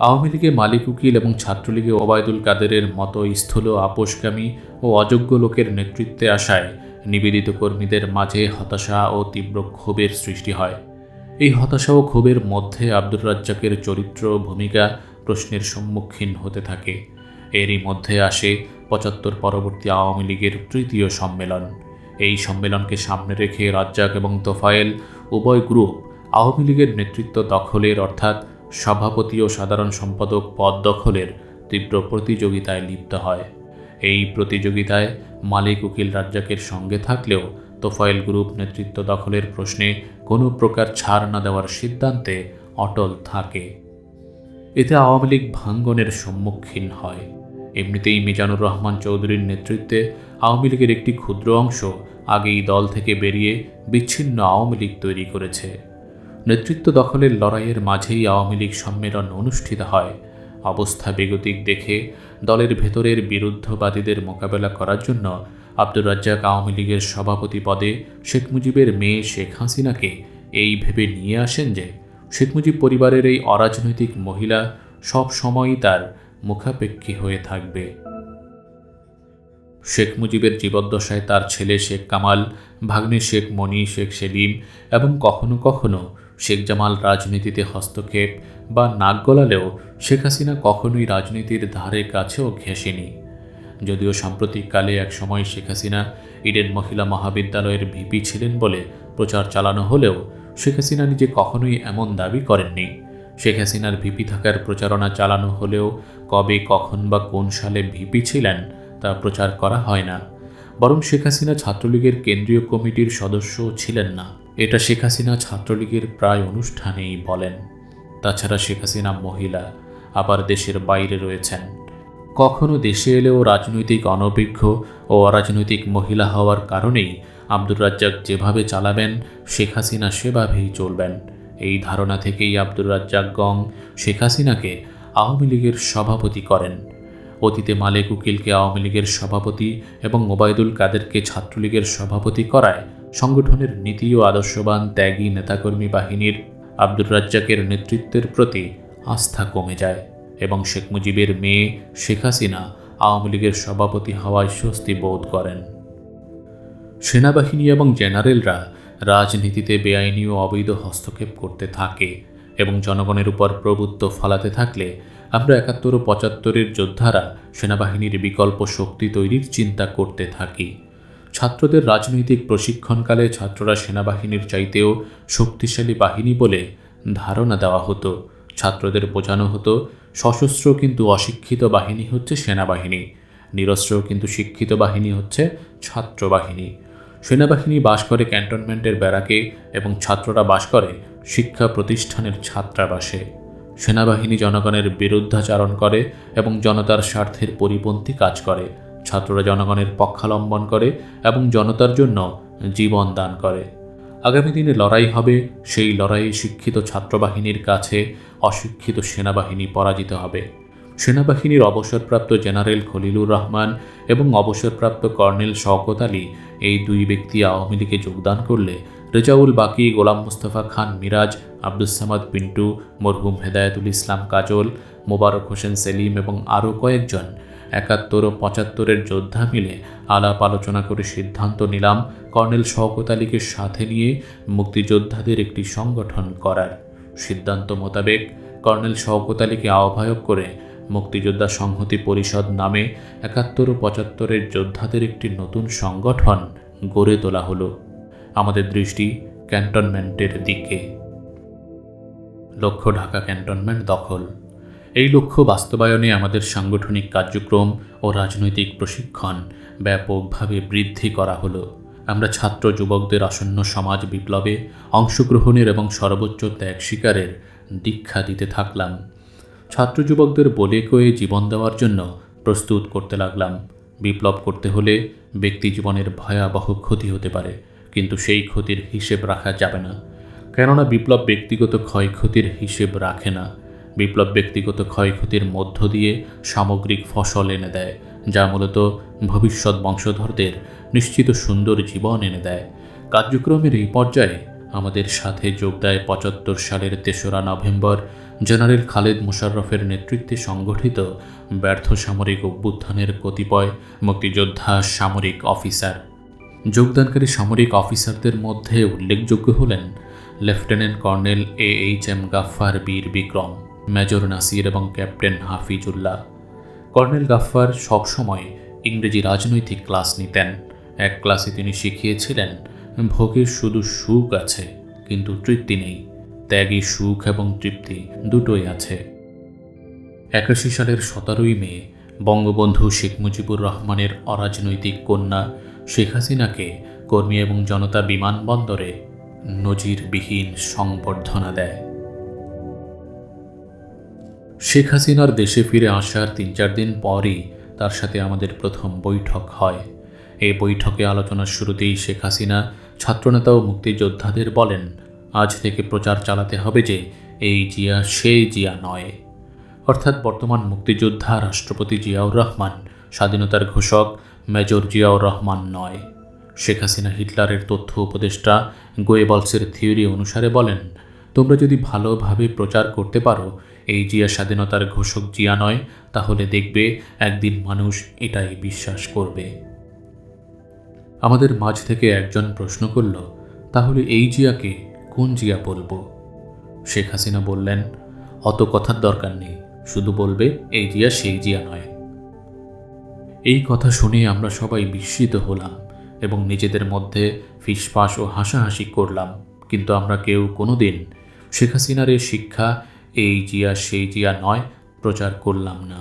আওয়ামী লীগে মালিক, উকিল এবং ছাত্রলীগে ওবায়দুল কাদেরের মতো স্থূল আপোষগামী ও অযোগ্য লোকের নেতৃত্বে আসায় নিবেদিত কর্মীদের মাঝে হতাশা ও তীব্র ক্ষোভের সৃষ্টি হয়। এই হতাশা ও ক্ষোভের মধ্যে আব্দুর রাজ্জাকের চরিত্র, ভূমিকা প্রশ্নের সম্মুখীন হতে থাকে। এরই মধ্যে আসে পঁচাত্তর পরবর্তী আওয়ামী লীগের তৃতীয় সম্মেলন। এই সম্মেলনকে সামনে রেখে রাজ্জাক এবং তোফায়েল উভয় গ্রুপ আওয়ামী লীগের নেতৃত্ব দখলের অর্থাৎ সভাপতি ও সাধারণ সম্পাদক পদ দখলের তীব্র প্রতিযোগিতায় লিপ্ত হয়। এই প্রতিযোগিতায় মালিক উকিল রাজ্জাকের সঙ্গে থাকলেও তোফায়েল গ্রুপ নেতৃত্ব দখলের প্রশ্নে কোনো প্রকার ছাড় না দেওয়ার সিদ্ধান্তে অটল থাকে। এতে আওয়ামী লীগ ভাঙ্গনের সম্মুখীন হয়। এমনিতেই মিজানুর রহমান চৌধুরীর নেতৃত্বে আওয়ামী লীগের একটি ক্ষুদ্র অংশ আগেই দল থেকে বেরিয়ে বিচ্ছিন্ন আওয়ামী লীগ তৈরি করেছে। নেতৃত্ব দখলের লড়াইয়ের মাঝেই আওয়ামী লীগ সম্মেলন অনুষ্ঠিত হয়। অবস্থা বেগতিক দেখে দলের ভেতরের বিরুদ্ধবাদীদের মোকাবেলা করার জন্য আব্দুর রাজ্জাক আওয়ামী লীগের সভাপতি পদে শেখ মুজিবের মেয়ে শেখ হাসিনাকে এই ভেবে নিয়ে আসেন যে শেখ মুজিব পরিবারের এই অরাজনৈতিক মহিলা সব সময়ই তার মুখাপেক্ষী হয়ে থাকবে। শেখ মুজিবের জীবদ্দশায় তার ছেলে শেখ কামাল, ভাগ্নে শেখ মনি, শেখ সেলিম এবং কখনো কখনো শেখ জামাল রাজনীতিতে হস্তক্ষেপ বা নাক গলালেও শেখ হাসিনা কখনোই রাজনীতির ধারে কাছেও ঘেঁষেনি। যদিও সাম্প্রতিককালে এক সময় শেখ হাসিনা ইডেন মহিলা মহাবিদ্যালয়ের ভিপি ছিলেন বলে প্রচার চালানো হলেও শেখ হাসিনা নিজে কখনোই এমন দাবি করেননি। শেখ হাসিনার ভিপি থাকার প্রচারণা চালানো হলেও কবে, কখন বা কোন সালে ভিপি ছিলেন তা প্রচার করা হয় না। বরং শেখ হাসিনা ছাত্রলীগের কেন্দ্রীয় কমিটির সদস্যও ছিলেন না। এটা শেখ হাসিনা ছাত্রলীগের প্রায় অনুষ্ঠানেই বলেন। তাছাড়া শেখ হাসিনা মহিলা, আবার দেশের বাইরে রয়েছেন। কখনো দেশে এলেও রাজনৈতিক অনভিজ্ঞ ও অরাজনৈতিক মহিলা হওয়ার কারণেই আব্দুর রাজ্জাক যেভাবে চালাবেন, শেখ হাসিনা সেভাবেই চলবেন। এই ধারণা থেকেই আব্দুর রাজ্জাক গং শেখ হাসিনাকে আওয়ামী লীগের সভাপতি করেন। অতীতে মালেক উকিলকে আওয়ামী লীগের সভাপতি এবং ওবায়দুল কাদেরকে ছাত্রলীগের সভাপতি করায় সংগঠনের নীতি ও আদর্শবান ত্যাগী নেতাকর্মী বাহিনীর আব্দুর রাজ্জাকের নেতৃত্বের প্রতি আস্থা কমে যায় এবং শেখ মুজিবের মেয়ে শেখ হাসিনা আওয়ামী লীগের সভাপতি হওয়ায় স্বস্তি বোধ করেন। সেনাবাহিনী এবং জেনারেলরা রাজনীতিতে বেআইনি ও অবৈধ হস্তক্ষেপ করতে থাকে এবং জনগণের উপর প্রভুত্ব ফালাতে থাকলে আমরা একাত্তর ও পঁচাত্তরের যোদ্ধারা সেনাবাহিনীর বিকল্প শক্তি তৈরির চিন্তা করতে থাকি। ছাত্রদের রাজনৈতিক প্রশিক্ষণকালে ছাত্ররা সেনাবাহিনীর চাইতেও শক্তিশালী বাহিনী বলে ধারণা দেওয়া হতো। ছাত্রদের বোঝানো হতো, সশস্ত্র কিন্তু অশিক্ষিত বাহিনী হচ্ছে সেনাবাহিনী, নিরস্ত্র কিন্তু শিক্ষিত বাহিনী হচ্ছে ছাত্র বাহিনী সেনাবাহিনী বাস করে ক্যান্টনমেন্টের ব্যারাকে এবং ছাত্ররা বাস করে শিক্ষা প্রতিষ্ঠানের ছাত্রাবাসে। সেনাবাহিনী জনগণের বিরুদ্ধাচারণ করে এবং জনতার স্বার্থের পরিপন্থী কাজ করে। ছাত্ররা জনগণের পক্ষালম্বন করে এবং জনতার জন্য জীবন দান করে। আগামী দিনে লড়াই হবে, সেই লড়াইয়ে শিক্ষিত ছাত্রবাহিনীর কাছে অশিক্ষিত সেনাবাহিনী পরাজিত হবে। সেনাবাহিনীর অবসরপ্রাপ্ত জেনারেল খলিলুর রহমান এবং অবসরপ্রাপ্ত কর্নেল শওকত আলী এই দুই ব্যক্তি আওয়ামী লীগে যোগদান করলে রেজাউল বাকি, গোলাম মুস্তফা খান মিরাজ, আব্দুস সামাদ পিন্টু, মরহুম হেদায়েতুল ইসলাম কাজল, মোবারক হোসেন সেলিম এবং আরও কয়েকজন একাত্তর ও পঁচাত্তরের যোদ্ধা মিলে আলাপ আলোচনা করে সিদ্ধান্ত নিলাম কর্নেল শওকত আলীকে সাথে নিয়ে মুক্তিযোদ্ধাদের একটি সংগঠন করার। সিদ্ধান্ত মোতাবেক কর্নেল শওকত আলীকে আহ্বায়ক করে মুক্তিযোদ্ধা সংহতি পরিষদ নামে একাত্তর ও পঁচাত্তরের যোদ্ধাদের একটি নতুন সংগঠন গড়ে তোলা হলো। আমাদের দৃষ্টি ক্যান্টনমেন্টের দিকে। লক্ষ্য ঢাকা ক্যান্টনমেন্ট দখল। এই লক্ষ্য বাস্তবায়নে আমাদের সাংগঠনিক কার্যক্রম ও রাজনৈতিক প্রশিক্ষণ ব্যাপকভাবে বৃদ্ধি করা হলো। আমরা ছাত্র যুবকদের আসন্ন সমাজ বিপ্লবে অংশগ্রহণের এবং সর্বোচ্চ ত্যাগ স্বীকারের দীক্ষা দিতে থাকলাম। ছাত্র যুবকদের বলে কয়ে জীবন দেওয়ার জন্য প্রস্তুত করতে লাগলাম। বিপ্লব করতে হলে ব্যক্তি জীবনের ভয়াবহ ক্ষতি হতে পারে, কিন্তু সেই ক্ষতির হিসেব রাখা যাবে না। কেননা বিপ্লব ব্যক্তিগত ক্ষয়ক্ষতির হিসেব রাখে না। বিপ্লব ব্যক্তিগত ক্ষয়ক্ষতির মধ্য দিয়ে সামগ্রিক ফসল এনে দেয়, যা মূলত ভবিষ্যৎ বংশধরদের নিশ্চিত সুন্দর জীবন এনে দেয়। কার্যক্রমের এই পর্যায়ে আমাদের সাথে যোগ দেয় পঁচাত্তর সালের তেসরা নভেম্বর জেনারেল খালেদ মোশাররফের নেতৃত্বে সংগঠিত ব্যর্থ সামরিক অভ্যুত্থানের কতিপয় মুক্তিযোদ্ধা সামরিক অফিসার। যোগদানকারী সামরিক অফিসারদের মধ্যে উল্লেখযোগ্য হলেন lieutenant colonel A H M Gaffar Bir Bikrom. Major Nasir এবং ক্যাপ্টেন হাফিজুল্লাহ। কর্নেল গাফফার সবসময় ইংরেজি রাজনৈতিক ক্লাস নিতেন। এক ক্লাসে তিনি শিখিয়েছিলেন ভোগের শুধু সুখ আছে, কিন্তু তৃপ্তি নেই। ত্যাগী সুখ এবং তৃপ্তি দুটোই আছে। একাশি সালের সতেরোই মে, বঙ্গবন্ধু শেখ মুজিবুর রহমানের অরাজনৈতিক কন্যা শেখ হাসিনাকে কর্মী এবং জনতা বিমানবন্দরে নজিরবিহীন সংবর্ধনা দেয়। শেখ হাসিনার দেশে ফিরে আসার তিন চার দিন পরই তার সাথে আমাদের প্রথম বৈঠক হয়। এই বৈঠকে আলোচনার শুরুতেই শেখ হাসিনা ছাত্রনেতা ও মুক্তিযোদ্ধাদের বলেন, আজ থেকে প্রচার চালাতে হবে যে এই জিয়া সেই জিয়া নয়। অর্থাৎ বর্তমান মুক্তিযোদ্ধা রাষ্ট্রপতি জিয়াউর রহমান, স্বাধীনতার ঘোষক মেজর জিয়াউর রহমান নয়। শেখ হাসিনা হিটলারের তথ্য উপদেষ্টা গোয়েবলসের থিওরি অনুসারে বলেন তোমরা যদি ভালোভাবে প্রচার করতে পারো, এই জিয়া স্বাধীনতার ঘোষক জিয়া নয়, তাহলে দেখবে একদিন মানুষ এটাই বিশ্বাস করবে। আমাদের মাঝ থেকে একজন প্রশ্ন করল, তাহলে এই জিয়াকে কোন জিয়া বলব? শেখ হাসিনা বললেন, অত কথার দরকার নেই, শুধু বলবে এই জিয়া সেই জিয়া নয়। এই কথা শুনে আমরা সবাই বিস্মিত হলাম এবং নিজেদের মধ্যে ফিসফাস ও হাসাহাসি করলাম, কিন্তু আমরা কেউ কোনোদিন শেখ হাসিনার এই শিক্ষা এই জিয়া সেই জিয়া নয় প্রচার করলাম না।